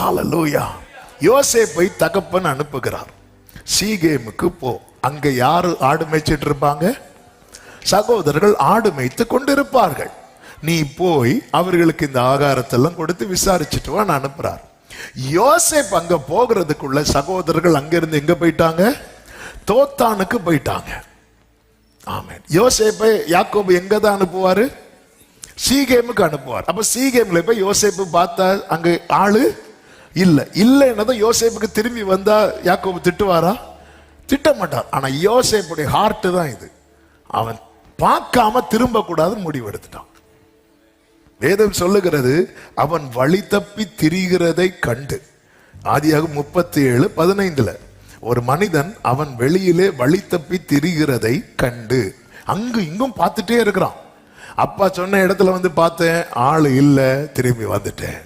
ஹாலலூயா யோசேப்பை தகப்பன் அனுப்புகிறார். சீகேமுக்கு போ. அங்க யாரு ஆடு மேய்ச்சிட்டு இருப்பாங்க? சகோதரர்கள் ஆடு மேய்த்து கொண்டிருப்பார்கள். நீ போய் அவர்களுக்கு இந்த ஆகாரத்தெல்லாம் கொடுத்து விசாரிச்சுட்டு வான்னு அனுப்புறார். யோசேப் அங்க போகிறதுக்குள்ள சகோதரர்கள் அங்கிருந்து எங்க போயிட்டாங்க? தோத்தானுக்கு போயிட்டாங்க. ஆமாம் யோசேப்பை யாக்கோபு எங்க தான் அனுப்புவாரு? சீகேமுக்கு அனுப்புவார். அப்ப சீகேம்ல போய் யோசேப்பு பார்த்தா அங்க ஆளு இல்லை இல்லைன்னதும் யோசேப்புக்கு திரும்பி வந்தால் யாக்கோபு திட்டுவாரா? திட்ட மாட்டார் ஆனால் யோசேப்புடைய ஹார்ட்டு தான் இது. அவன் பார்க்காம திரும்பக்கூடாது முடிவெடுத்துட்டான் வேதம் சொல்லுகிறது அவன் வழி தப்பி திரிகிறதை கண்டு. ஆதியாக முப்பத்தி ஏழு பதினைந்துல ஒரு மனிதன் அவன் வெளியிலே வழி தப்பி திரிகிறதை கண்டு. அங்கு இங்கும் பார்த்துட்டே இருக்கிறான். அப்பா சொன்ன இடத்துல வந்து பார்த்தேன் ஆள் இல்லை திரும்பி வந்துட்டேன்.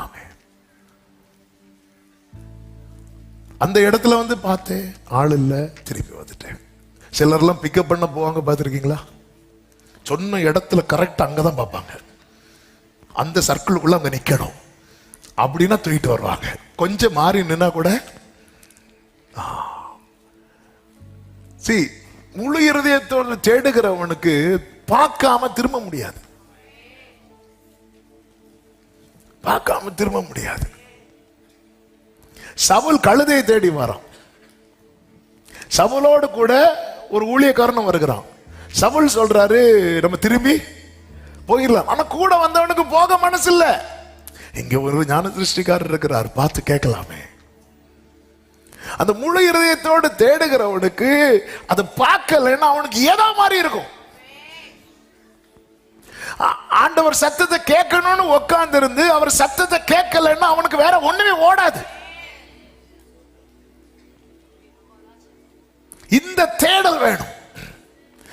ஆமென். அந்த இடத்துல வந்து பார்த்தேன் ஆள் இல்லை. திருப்பி வந்துட்டேன். சிலர்லாம் பிக்கப் பண்ண போவாங்க பார்த்துருக்கீங்களா? சொன்ன இடத்துல கரெக்ட் அங்கதான் பார்ப்பாங்க. அந்த சர்க்கிளுக்குள்ள அங்கே நிற்கணும் அப்படின்னா தூக்கிட்டு வருவாங்க. கொஞ்சம் மாறி நின்னா கூட சி முழு இருதயத்தோடு தேடுகிறவனுக்கு பார்க்காம திரும்ப முடியாது. பார்க்காம திரும்ப முடியாது. சவுல் கழுதையை தேடி வரான். சவுலோடு கூட ஒரு ஊழியக்காரனும் வருகிறான். சவுல் சொல்றாரு நம்ம திரும்பி போயிடலாம். ஆனா கூட வந்தவனுக்கு போக மனசு இல்ல இங்க ஒரு ஞான திருஷ்டிக்காரர் இருக்கிறார் பார்த்து கேட்கலாமே. அந்த முழு இருதயத்தோடு தேடுகிறவனுக்கு அதை பார்க்கலன்னா அவனுக்கு ஏதா மாதிரி இருக்கும். ஆண்டவர் சத்தத்தை கேட்கணும்னு உட்கார்ந்து இருந்து அவர் சத்தத்தை கேட்கலைன்னா அவனுக்கு வேற ஒண்ணுமே ஓடாது. இந்த தேடல் வேணும்.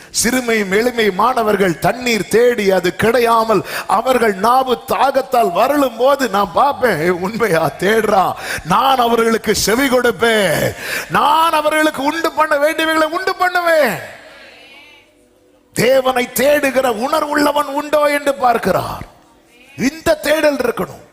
சிறுமை எளிமை மாணவர்கள் தண்ணீர் தேடி அது கிடையாமல் அவர்கள் நாவு தாகத்தால் வரலும் போது நான் பார்ப்பேன் உண்மையா? தேடுறா. நான் அவர்களுக்கு செவி கொடுப்பேன். நான் அவர்களுக்கு உண்டு பண்ண வேண்டியவைகளை உண்டு பண்ணுவேன். தேவனை தேடுகிற உணர்வுள்ளவன் உண்டோ என்று பார்க்கிறார். இந்த தேடல் இருக்கணும்.